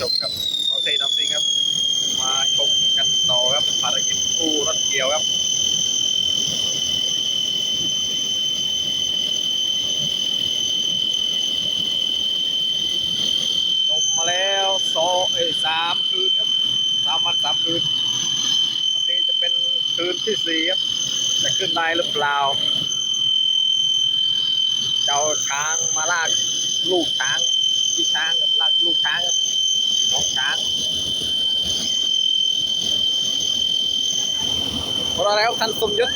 จบครับโอเคน้ำซิงครับ มาชมกันต่อครับภารกิจกู้รถเกี่ยวครับจบมาแล้วสองเอ้ยสามคืนครับสามวันสามคืนวันนี้จะเป็นคืนที่สี่ครับจะขึ้นได้หรือเปล่าเจ้าช้างมาลากลูกช้างพี่ช้างกับลากลูกช้างครับ น้องช้างพอแล้วท่านสมยศ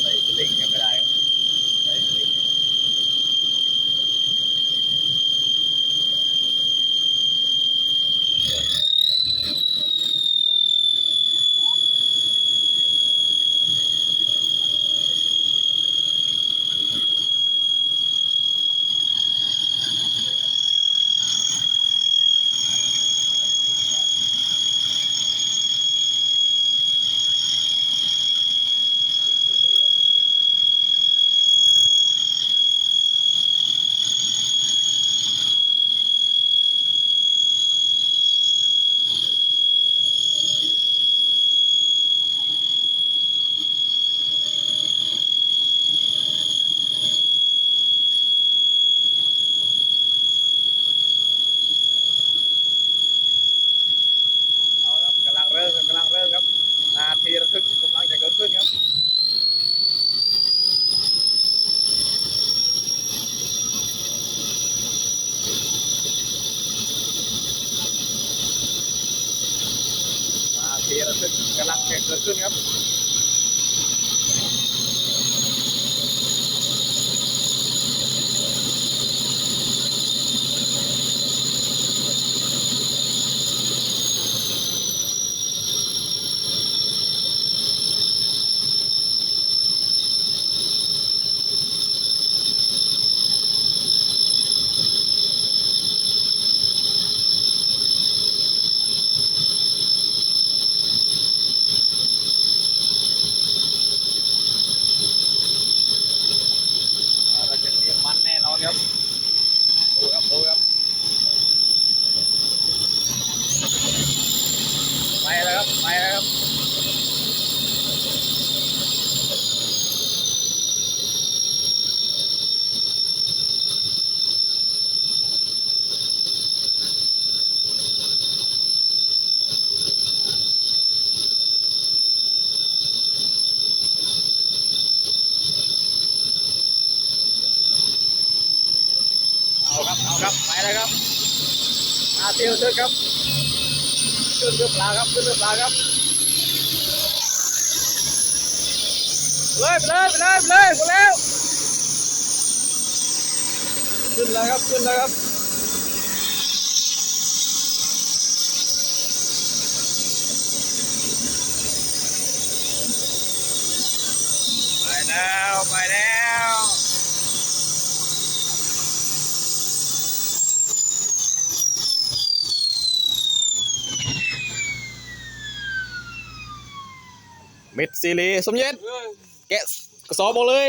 ใส่สลิงยังไม่ได้ครับใส่สลิง เอาครับกำลังเริ่มครับกำลังเริ่มครับ นาทีระทึกกำลังจะเกิดขึ้นครับ นาทีระทึ กำลังจะเกิดขึ้นครับ เราจะเรียกมันแน่นอนครับ ดูครับดูครับ ไปแล้วครับ ไปแล้วครับ เอาครับ เอาครับ ไปเลยครับอา เตียวขึ้นครับขึ้นเรือปลาครับขึ้นเรือปลาครับเลยไปเลยไปเลยไปเลยไปแล้วขึ้นเลยครับขึ้นเลยครับไปแล้วไปแล้ว เม็ดซีรีสมเย็นแกะกระสอบหมดเลย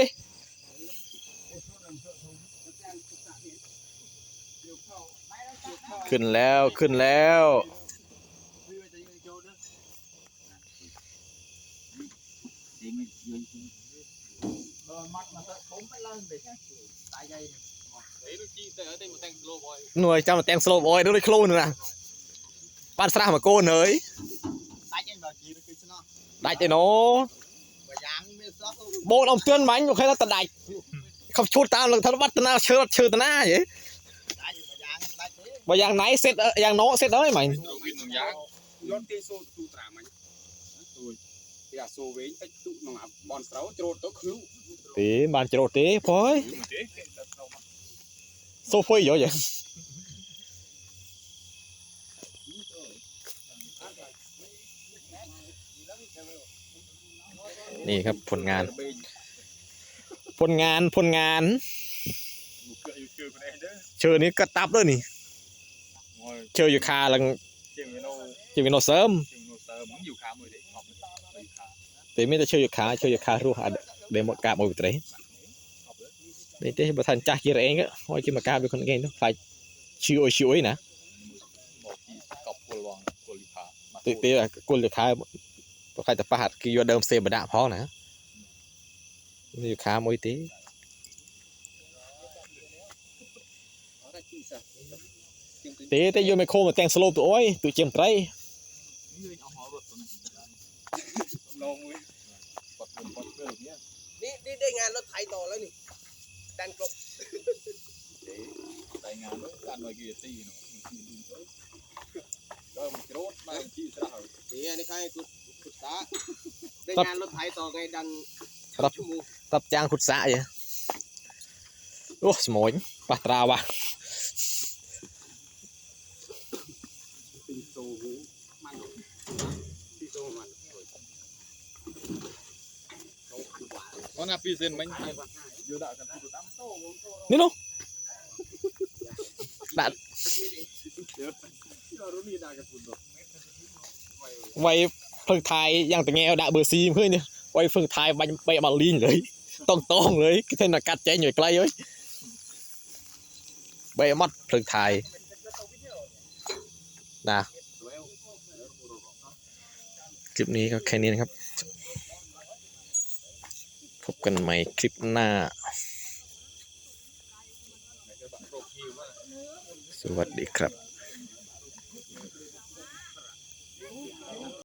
ขึ้นแล้วขึ้นแล้วหน่วยจำมาแต่งสโลบอยดูด้วยโคลนนะปานสระมาโกนเฮ้ย ដាច់ទេណូបងអំទឿនមាញ់មកឃើញថាតដាច់ខំឈូតតាមលឹកថាបាត់តណាឈើឈើតណាហ៎បើយ៉ាងណៃសិតយ៉ាងណូសិតអើយមាញ់យន់ទេសូទូត្រាមាញ់ទួយពីអាសូវិញតិចទុក្នុងអាបនស្រោច្រូតទៅឃ្លូទេបានច្រូតទេព្រោះអើយសូហ្វុយយោយ៉ា นี่ครับผลงาน ผลงานผลงานเชื่อนี้ก็ตับด้วยนี่เชื่ออยู่คาลังเชื่อวินโนเสริมแต่ไม่ได้เชื่ออยู่คาเชื่ออยู่คารู้หัดเดมกาบมาอยู่ตรงนี้เด็กๆประานจ้ากี่แรงก็ห้อยกี่มกาบเป็นคนเก่งต้องไฟชิวชิวนะตีดเตะกุลเดือคาย วใครแต่ประหัดกิโยเดิมเซบดาพ้องนะนี่อยู่คามวยตี ទេតែយកមិនខោមកទាំងស្លូបទៅអុយទូជាមត្រី នេះវិញអស់ហៅរត់ទៅនេះឡងមួយបាត់បាត់ពេលនេះ นี่นี่ได้งานรถไถต่อแล้วนี่ดันกลบ តែងានទៅបានមកគេទីនោះដល់មកច្រូតមកជីស្រះហើយ นี่อันนี้ใค ขุดสะได้งานรถไถต่อไงดังตับจ้างขุดสระอย่าโอ้สมอยปลาตราวะปินปิงโซนเขาหน้าปีเซนมันอยู่ด่ากันยนี่ลูกด่าไว้ เพิ่งทายยังแต่แงวดาเบอร์ซีเพื่อนเนี่ยไว้เพิ่งทยมันไปบาลีเลยต้องต้องเลยเท่นกัดใจหน่วยไกลเว้ยใบมัดเพิ่งทยนะคลิปนี้ก็แค่นี้นะครับ พบกันใหม่คลิปหน้า สวัสดีครับ